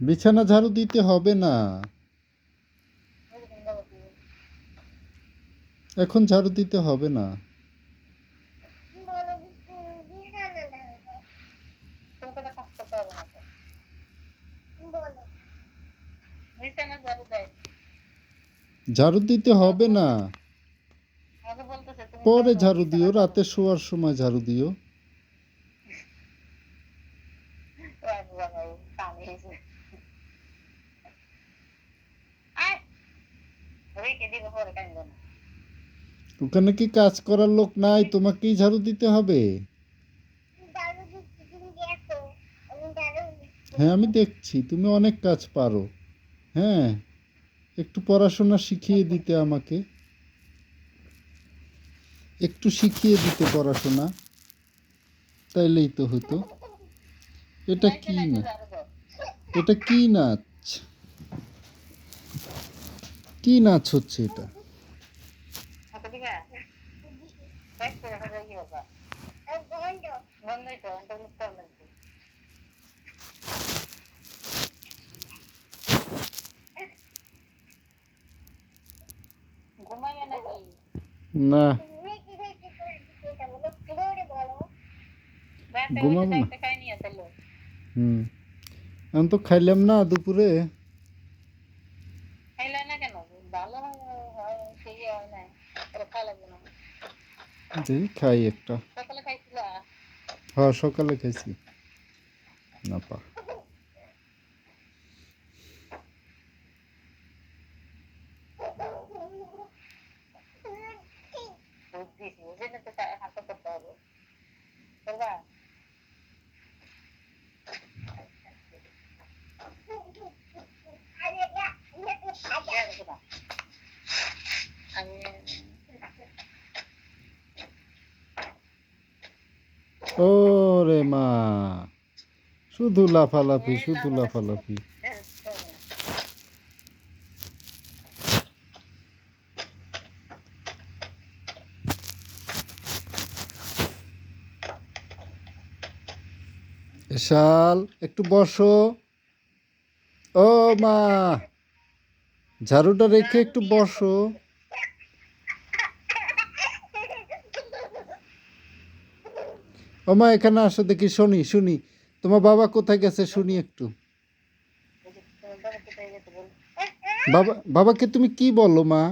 বিছানা ঝাড়ু দিতে হবে না এখন ঝাড়ু দিতে হবে না ঝাড়ু দিতে হবে না পরে ঝাড়ু দিও রাতে শোয়ার সময় ঝাড়ু দিও ঝাড়ু। বাবা, বাবা, কানে এসে। আয়। রেখে দিবে পরে কাঁদবে না। ওখানে কি কাজ করার লোক নাই? তোমাকেই ঝাড়ু দিতে হবে। হ্যাঁ আমি দেখছি। তুমি অনেক কাজ পারো। হ্যাঁ একটু পড়াশোনা শিখিয়ে দিতে আমাকে। একটু শিখিয়ে দিতে পড়াশোনা। তাইলেই তো হতো। এটা কি না? এটা কি নাচ কি নাচ হচ্ছে এটা? না। হুম। আমি তো খাইলাম না দুপুরে খাইলে না কেন? ভালো হয়, সেই হয় খাই একটা। হ্যাঁ সকালে খাইছি। না পা দুধ দিছি, ওই জন্য তো চা- হাতে করতে হবে। করবা? দেখ দিবা। আমি ও রে মা, শুধু লাফালাফি শুধু লাফালাফি। শাল একটু বসো। ও মা, ঝাড়ুটা রেখে একটু বসো। ও মা এখানে আসো দেখি শুনি শুনি। তোমার বাবা কোথায় গেছে শুনি একটু? বাবা বাবাকে তুমি কি বলো মা?